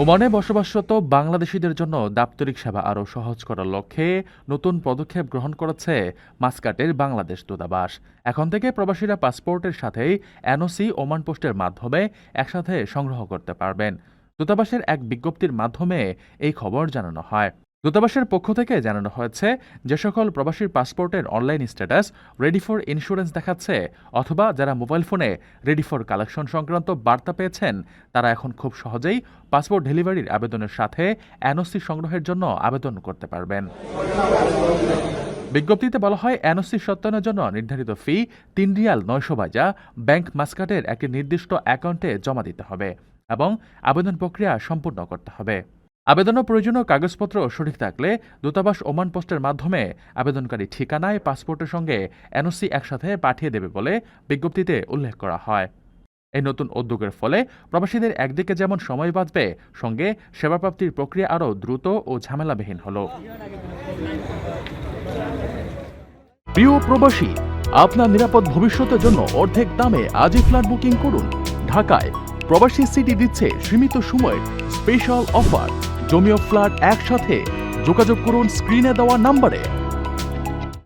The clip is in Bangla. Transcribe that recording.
ওমানে বসবাসরত বাংলাদেশিদের জন্য দাপ্তরিক সেবা আরও সহজ করার লক্ষ্যে নতুন পদক্ষেপ গ্রহণ করেছে মাস্কাটের বাংলাদেশ দূতাবাস। এখন থেকে প্রবাসীরা পাসপোর্টের সাথেই এনওসি ওমান পোস্টের মাধ্যমে একসাথে সংগ্রহ করতে পারবেন। দূতাবাসের এক বিজ্ঞপ্তির মাধ্যমে এই খবর জানানো হয়। দূতাবাসের পক্ষ থেকে জানানো হয়েছে, যে সকল প্রবাসীর পাসপোর্টের online status ready for insurance দেখাচ্ছে, অথবা যারা মোবাইল ফোনে রেডি ফর কালেকশন সংক্রান্ত বার্তা পেয়েছেন, তারা এখন খুব সহজেই পাসপোর্ট ডেলিভারির আবেদনের সাথে এনওসি সংগ্রহের জন্য আবেদন করতে পারবেন। বিজ্ঞপ্তিতে বলা হয়, এনওসি সত্যায়নের জন্য নির্ধারিত ফি তিন রিয়াল নয়শো বাজা ব্যাংক মাস্কাটের একটি নির্দিষ্ট অ্যাকাউন্টে জমা দিতে হবে এবং আবেদন প্রক্রিয়া সম্পূর্ণ করতে হবে। আবেদন ও প্রয়োজনীয় কাগজপত্র সঠিক থাকলে দূতাবাস ওমান পোস্টের মাধ্যমে আবেদনকারী ঠিকানায় পাসপোর্টের সঙ্গে এনওসি একসাথে পাঠিয়ে দেবে বলে বিজ্ঞপ্তিতে উল্লেখ করা হয়। এই নতুন উদ্যোগের ফলে প্রবাসীদের একদিকে যেমন সময় বাঁচবে, সঙ্গে সেবা প্রাপ্তির প্রক্রিয়া আরও দ্রুত ও ঝামেলাবিহীন হল। প্রিয় প্রবাসী, আপনার নিরাপদ ভবিষ্যতের জন্য অর্ধেক দামে আজই ফ্ল্যাট বুকিং করুন। ঢাকায় প্রবাসী সিটি দিচ্ছে সীমিত সময়ের স্পেশাল অফার। জমি ও ফ্ল্যাট একসাথে যোগাযোগ করুন স্ক্রিনে দেওয়া নাম্বারে।